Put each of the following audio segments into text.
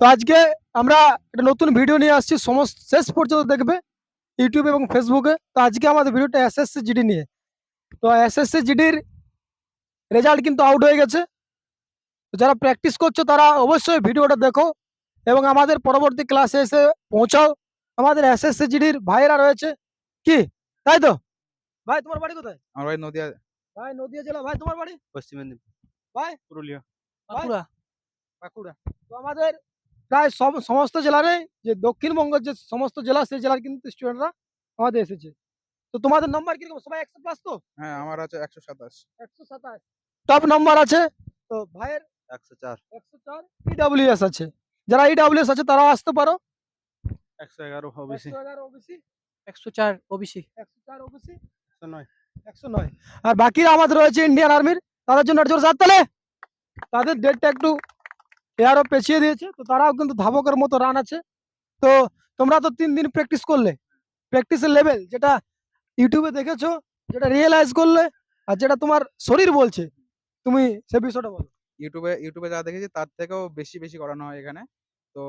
তো আজকে আমরা একটা নতুন ভিডিও নিয়ে আসছি। সমস্ত শেষ পর্যন্ত দেখবে ইউটিউব এবং ফেসবুকে তো আজকে আমাদের ভিডিওটা এসএসসি জিডি নিয়ে। তো এসএসসি জিডির রেজাল্ট কিন্তু আউট হয়ে গেছে। তো যারা প্র্যাকটিস করছ তারা অবশ্যই ভিডিওটা দেখো এবং আমাদের পরবর্তী ক্লাসে এসে পৌঁছাও। আমাদের এসএসসি জিডির ভাইয়েরা রয়েছে। কি? তাই তো? ভাই তোমার বাড়ি কোথায়? আমার বাড়ি নদিয়া। ভাই নদিয়া জেলা। ভাই তোমার বাড়ি? পশ্চিম মেদিনীপুর। ভাই? পুরুলিয়া। বাঁকুড়া। বাঁকুড়া। তো আমাদের প্রায় সব সমস্ত জেলারে যে দক্ষিণবঙ্গের যে সমস্ত জেলা সেই জেলার কিন্তু স্টুডেন্টরা আমাদের এসেছে। তো তোমাদের নাম্বার কীরকম? সবাই একশো প্লাস তো? হ্যাঁ আমার আছে একশো সাতাশ। একশো সাতাশ। টপ নাম্বার আছে? তো ভাইয়ের একশো চার। একশো চার। ইডাব্লিউএস আছে। যারা ইডাব্লিউএস আছে তারাও আসতে পারো। একশো এগারো ওবিসি একশো এগারো ওবিসি একশো চার ওবিসি একশো চার ওবিসি একশো নয়। একশো নয়। আর বাকিরা আমাদের রয়েছে ইন্ডিয়ান আর্মির তাদের জন্য একজন সাত তালে। তাদের ডেটটা একটু এয়ারও পেছিয়ে দিয়েছে, তো তারাও কিন্তু ধাবকের মতো রান আছে। তো তোমরা তো তিন দিন প্র্যাকটিস করলে। প্র্যাকটিসের লেভেল যেটা ইউটিউবে দেখেছ, যেটা রিয়েলাইজ করলে আর যেটা তোমার শরীর বলছে, তুমি সে বিষয়টা বলো। ইউটিউবে ইউটিউবে যা দেখেছি, তার থেকেও বেশি বেশি করানো হয় এখানে। তো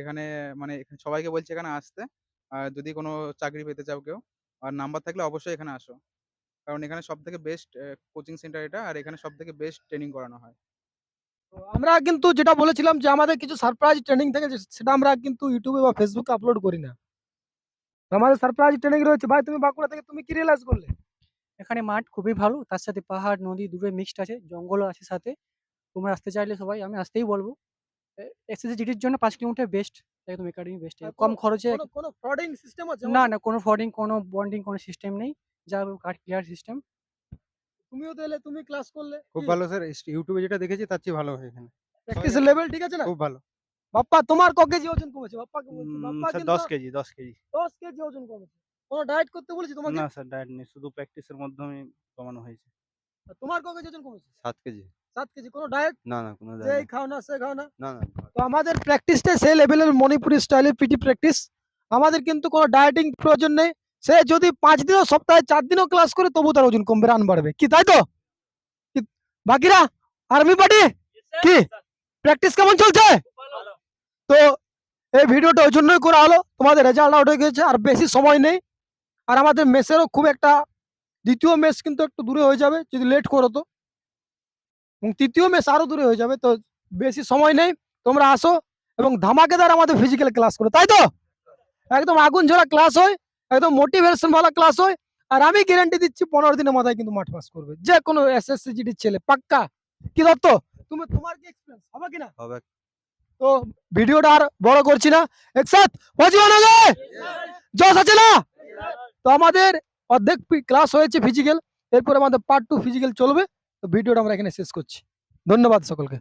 এখানে মানে সবাইকে বলছে এখানে আসতে। আর যদি কোনো চাকরি পেতে চাও কেউ, আর নাম্বার থাকলে অবশ্যই এখানে আসো। কারণ এখানে সব থেকে বেস্ট কোচিং সেন্টার এটা, আর এখানে সব থেকে বেস্ট ট্রেনিং করানো হয়। আমরা কিন্তু যেটা বলেছিলাম যে আমাদের কিছু সারপ্রাইজ ট্রেনিং থেকে সেটা আমরা কিন্তু ইউটিউবে বা ফেসবুকে আপলোড করি না। আমাদের সারপ্রাইজ ট্রেনিং রয়েছে ভাই তুমি বাঁকুড়া থেকে তুমি কি রিয়েলাইজ করলে? এখানে মাঠ খুবই ভালো তার সাথে পাহাড় নদী দুটোই মিক্সড আছে জঙ্গলও আছে সাথে। তোমরা আসতে চাইলে সবাই আমি আসতেই বলব। এক্সারসাইজ জিটির জন্য পাঁচ কিলোমিটার বেস্ট একদম একাডেমি বেস্ট কম খরচে কোনো কোনো ফ্রডিং সিস্টেম আছে না না কোনো ফ্রডিং কোনো বন্ডিং কোনো সিস্টেম নেই। যা কার্ড ক্লিয়ার সিস্টেম তুমিও তো এলে তুমি ক্লাস করলে খুব ভালো স্যার ইউটিউবে যেটা দেখেছি তার চেয়ে ভালো হয় এখানে। প্র্যাকটিসের লেভেল ঠিক আছে না? খুব ভালো। বাপ্পা তোমার ক কেজি ওজন কমেছে? বাপ্পা কিন্তু দশ কেজি দশ কেজি। দশ কেজি ওজন কমেছে। কোনো ডায়েট করতে বলেছি তোমাকে? না স্যার ডায়েট নেই শুধু প্র্যাকটিসের মাধ্যমে কমানো হয়েছে। তোমার ক কেজি ওজন কমেছে? সাত কেজি। সাত কেজি কোনো ডায়েট না না কোনো যে এই খাও না সে খাও না। না না তো আমাদের প্র্যাকটিসটা সেই লেভেলের মণিপুরি স্টাইলের পিটি প্র্যাকটিস আমাদের কিন্তু কোনো ডায়েটিং প্রয়োজন নেই। সে যদি পাঁচ দিনও সপ্তাহে চার দিনও ক্লাস করে তবু তার ওজন কমবে রান বাড়বে। কি তাই তো? বাকিরা? আর্মি পার্টি কি প্র্যাকটিস কেমন চলছে? তো এই ভিডিওটা ওই জন্যই করা হলো। তোমাদের রেজাল্ট আউট হয়ে গেছে আর বেশি সময় নেই। আর আমাদের মেসেরও খুব একটা দ্বিতীয় মেস কিন্তু একটু দূরে হয়ে যাবে যদি লেট করো তো। এবং তৃতীয় মেস আরও দূরে হয়ে যাবে তো বেশি সময় নেই। তোমরা আসো এবং ধামাকেদার আমাদের ফিজিক্যাল ক্লাস করো তাই তো? একদম আগুন ঝরা ক্লাস হয়। একদম মোটিভেশন ভালো ক্লাস হয়। আর আমি গ্যারান্টি দিচ্ছি পনেরো দিনের মাথায় কিন্তু মাঠ পাস করবে। যে কোনো এসএসসি জিডির ছেলে পাক্কা। কি দত্ত? তুমি তোমার কি এক্সপিরিয়েন্স হবে কিনা? হবে। তো ভিডিওটা আর বড় করছি না। একসাথ জস আছে না? তো আমাদের অর্ধেক ক্লাস হয়েছে ফিজিক্যাল এরপর আমাদের পার্ট টু ফিজিক্যাল চলবে। তো ভিডিওটা আমরা এখানে শেষ করছি। ধন্যবাদ সকলকে।